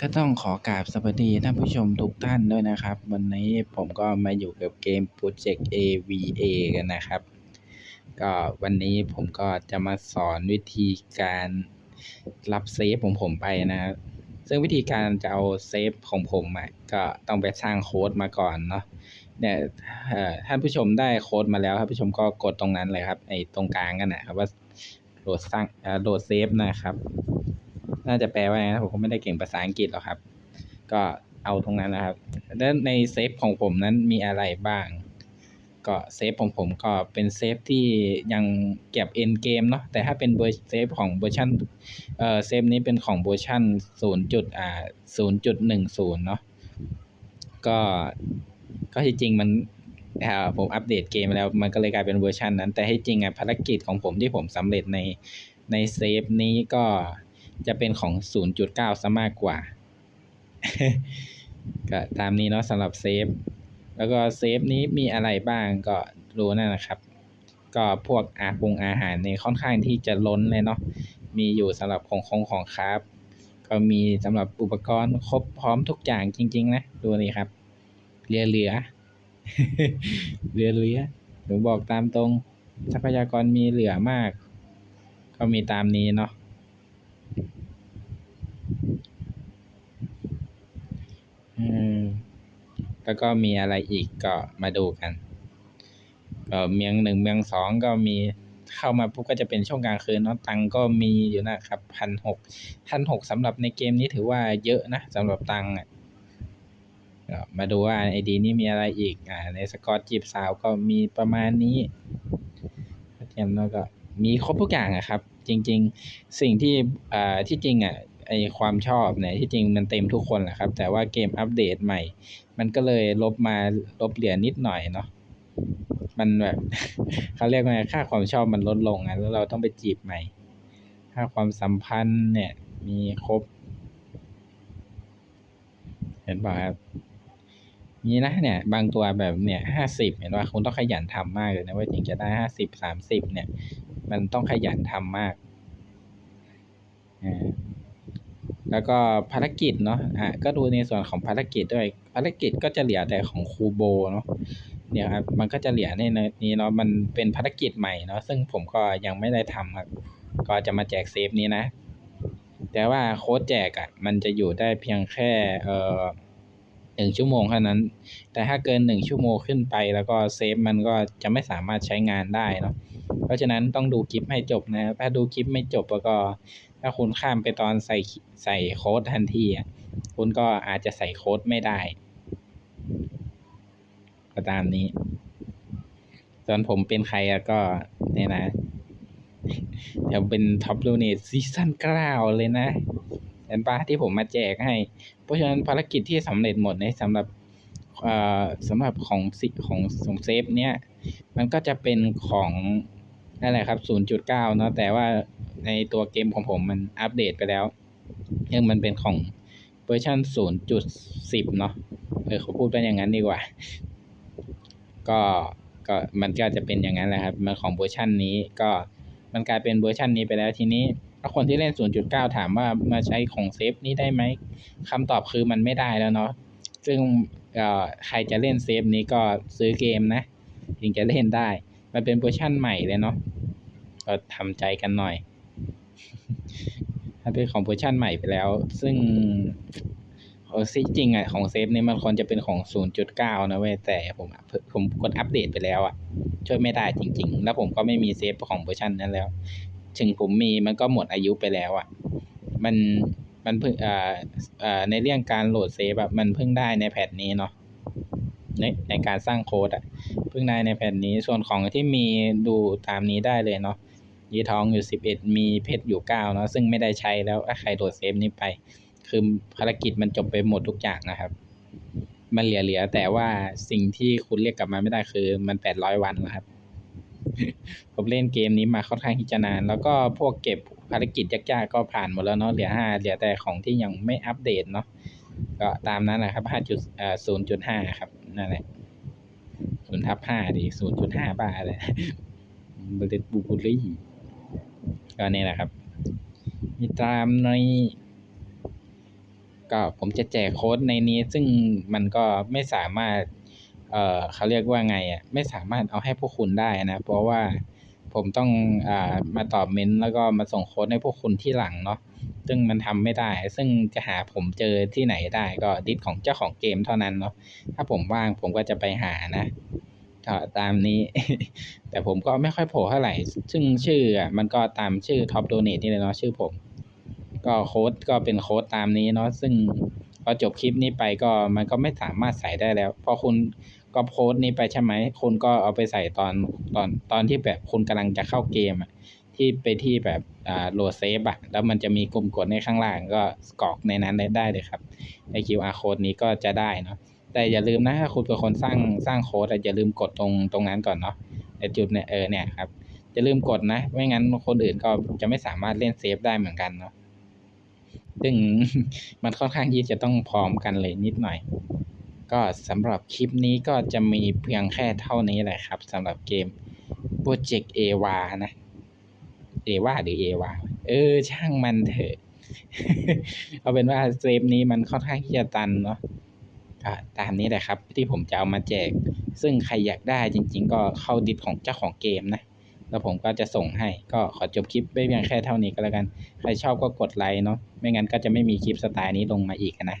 ก็ต้องขอกราบสวัสดีท่านผู้ชมทุกท่านด้วยนะครับ วันนี้ผมก็มาอยู่กับเกม Project AVA กันนะครับ ก็วันนี้ผมก็จะมาสอนวิธีการรับเซฟของผมไปนะ ซึ่งวิธีการจะเอาเซฟของผมอะก็ต้องไปสร้างโค้ดมาก่อนเนาะเนี่ยท่านผู้ชมได้โค้ดมาแล้วท่านผู้ชมก็กดตรงนั้นเลยครับไอ้ตรงกลางกันนะครับว่าโหลดสร้างเอ่อโหลดเซฟนะครับ น่าจะแปลว่าไงนะผมก็ไม่ได้เก่งภาษาอังกฤษหรอกครับ ก็เอาตรงนั้นนะครับ แล้วในเซฟของผมนั้นมีอะไรบ้าง ก็เซฟของผมก็เป็นเซฟที่ยังเก็บเอ็นเกมเนาะ แต่ถ้าเป็นเวอร์เซฟของเวอร์ชันเอ่อเซฟนี้เป็นของเวอร์ชัน0จุดอ่า0.10เนาะ ก็ก็ที่จริงมันอ่าผมอัปเดตเกมแล้วมันก็เลยกลายเป็นเวอร์ชันนั้น แต่ให้จริงอะภารกิจของผมที่ผมสำเร็จในในเซฟนี้ก็ จะเป็นของ 0.9ซะมากกว่า ก็ตามนี้เนาะสำหรับเซฟ แล้วก็เซฟนี้มีอะไรบ้างก็รู้นั่นนะครับ ก็พวกอาปรุงอาหารในค่อนข้างที่จะล้นเลยเนาะ มีอยู่สำหรับของของของครับ ก็มีสำหรับอุปกรณ์ครบพร้อมทุกอย่างจริง ๆ นะ ดูนี่ครับเหลือเหลือเหลือเหลือหนูบอกตามตรง ทรัพยากรมีเหลือมาก ก็มีตามนี้เนาะ อืม แล้วก็มีอะไรอีกก็มาดูกัน ก็เมียงหนึ่งเมียงสองก็มีเข้ามาปุ๊บก็จะเป็นช่วงกลางคืนเนาะตังก็มีอยู่นะครับพันหกพันหกสำหรับในเกมนี้ถือว่าเยอะนะสำหรับตังอะมาดูว่าไอดีนี้มีอะไรอีกอ่าในสกอตจีบสาวก็มีประมาณนี้เทียมแล้วก็มีครบทุกอย่างอะครับ จริง ๆ สิ่งที่อ่าที่จริงอะไอความชอบเนี่ยที่จริงมันเต็มทุกคนแหละครับ แต่ว่าเกมอัปเดตใหม่ มันก็เลยลบมาลบเหรียญนิดหน่อยเนาะมันแบบเขาเรียกว่าไงค่าความชอบมันลดลงอะแล้วเราต้องไปจีบใหม่ ค่าความสัมพันธ์เนี่ย มีครบ เห็นป่ะครับมีนะเนี่ย บางตัวแบบเนี่ยห้าสิบเห็นว่าคุณต้องขยันทำมากเลยนะว่าถึงจะได้ห้าสิบสามสิบเนี่ย มันต้องขยันทำมาก แล้วก็ภารกิจเนาะอะก็ดูในส่วนของภารกิจด้วย ภารกิจก็จะเหลือแต่ของครูโบเนาะเนี่ยครับมันก็จะเหลือในนี้เนาะมันเป็นภารกิจใหม่เนาะซึ่งผมก็ยังไม่ได้ทำครับก็จะมาแจกเซฟนี้นะ แต่ว่าโค้ดแจกอะ่ะ มันจะอยู่ได้เพียงแค่เอ่อหนึ่งชั่วโมงเท่านั้น แต่ถ้าเกินหนึ่งชั่วโมงขึ้นไปแล้วก็เซฟมันก็จะไม่สามารถใช้งานได้เนาะ เพราะฉะนั้นต้องดูคลิปให้จบนะถ้าดูคลิปไม่จบแล้วก็ ถ้าคุณข้ามไปตอนใส่ใส่โค้ดทันทีอะคุณก็อาจจะใส่โค้ดไม่ได้ก็ตามนี้ส่วนผมเป็นใครอะก็เนี่ยนะเดี๋ยวเป็นท็อปลูเนตซีซั่นเก้าเลยนะเห็นปะที่ผมมาแจกให้ เพราะฉะนั้นภารกิจที่สำเร็จหมดในสำหรับเอ่อสำหรับของสิของของเซฟเนี่ย มันก็จะเป็นของ นั่นแหละครับ 0.9 เนาะแต่ว่าในตัวเกมของผมมันอัปเดตไปแล้วยังมันเป็นของเวอร์ชัน0.10 เนาะเออเขาพูดเป็นอย่างนั้นดีกว่า ก็ก็มันก็จะเป็นอย่างนั้นแหละครับมันของเวอร์ชันนี้ก็มันกลายเป็นเวอร์ชันนี้ไปแล้วทีนี้ถ้าคนที่เล่น 0.9 ถามว่ามาใช้ของเซฟนี้ได้ไหมคำตอบคือมันไม่ได้แล้วเนาะซึ่งเอ่อใครจะเล่นเซฟนี้ก็ซื้อเกมนะถึงจะเล่นได้ มันเป็นเวอร์ชั่นใหม่เลยเนาะก็ทำใจกันหน่อยมันเป็นของเวอร์ชั่นใหม่ไปแล้ว ซึ่งโอซิจริงอะของเซฟนี่มันควรจะเป็นของ 0.9 นะเว้ยแต่ผมผมกดอัปเดตไปแล้วอะ ช่วยไม่ได้จริง ๆ แล้วผมก็ไม่มีเซฟของเวอร์ชันนั้นแล้ว ถึงผมมีมันก็หมดอายุไปแล้วอะ มันมันเพิ่งอ่าอ่าในเรื่องการโหลดเซฟแบบมันเพิ่งได้ในแพทนี้เนาะ ในในการสร้างโค้ดอะเพิ่งได้ในแผ่นนี้ส่วนของที่มีดูตามนี้ได้เลยเนาะยีทองอยู่สิบเอ็ดมีเพชรอยู่เก้าเนาะซึ่งไม่ได้ใช้แล้วถ้าใครโหลดเซฟนี้ไป คือภารกิจมันจบไปหมดทุกอย่างนะครับ มันเหลือเหลือแต่ว่าสิ่งที่คุณเรียกกลับมาไม่ได้คือมันแปดร้อยวันแล้วครับ ผมเล่นเกมนี้มาค่อนข้างที่จะนาน แล้วก็พวกเก็บภารกิจยากๆก็ผ่านหมดแล้วเนาะเหลือห้าเหลือแต่ของที่ยังไม่อัปเดตเนาะก็ตามนั้นนะครับห้าจุดเอ่อศูนย์จุดห้าครับ นั่นแหละศูนย์ทับห้าดิศูนย์จุดห้าบ้าเลยบริเตบูบุรีก็นี่แหละครับ มีตามในก็ผมจะแจกโค้ดในนี้ ซึ่งมันก็ไม่สามารถ เอ่อเขาเรียกว่าไงอะ ไม่สามารถเอาให้พวกคุณได้นะ เพราะว่า ผมต้องอ่ามาตอบเมนต์แล้วก็มาส่งโค้ดให้พวกคุณที่หลังเนาะซึ่งมันทำไม่ได้ ซึ่งจะหาผมเจอที่ไหนได้ก็ดิสของเจ้าของเกมเท่านั้นเนาะถ้าผมว่างผมก็จะไปหานะก็ตามนี้ แต่ผมก็ไม่ค่อยโผล่เท่าไหร่ ซึ่งชื่ออะมันก็ตามชื่อท็อปโดเนทนี่เลยเนาะชื่อผม ก็โค้ดก็เป็นโค้ดตามนี้เนาะซึ่ง พอจบคลิปนี้ไปก็มันก็ไม่สามารถใส่ได้แล้ว พอคุณก็โพสต์นี้ไปใช่ไหมคุณก็เอาไปใส่ตอนตอนตอนที่แบบคุณกำลังจะเข้าเกมอะที่ไปที่แบบอ่าโหลดเซฟอะแล้วมันจะมีกลุ่มกดในข้างล่างก็กรอกในนั้นได้ได้เลยครับใน QR code นี้ก็จะได้เนาะแต่อย่าลืมนะถ้าคุณเป็นคนสร้างสร้างโค้ดอย่าลืมกดตรงตรงนั้นก่อนเนาะไอจุดเนี่ยเออเนี่ยครับอย่าลืมกดนะ ไม่งั้นคนอื่นก็จะไม่สามารถเล่นเซฟได้เหมือนกันเนาะ ซึ่งมันค่อนข้างที่จะต้องพร้อมกันเลยนิดหน่อย ก็สำหรับคลิปนี้ก็จะมีเพียงแค่เท่านี้แหละครับสำหรับเกม Project A w a นะเอวาหรือเอวาเออ ช่างมันเถอะ เอาเป็นว่าเซฟนี้มันค่อนข้างที่จะตันเนาะตามนี้แหละครับ ที่ผมจะเอามาแจก ซึ่งใครอยากได้จริง ๆ ก็เข้าดิสของเจ้าของเกมนะ แล้วผมก็จะส่งให้ก็ขอจบคลิปไว้เพียงแค่เท่านี้ก็แล้วกัน ใครชอบก็กดไลค์เนาะไม่งั้นก็จะไม่มีคลิปสไตล์นี้ลงมาอีกนะ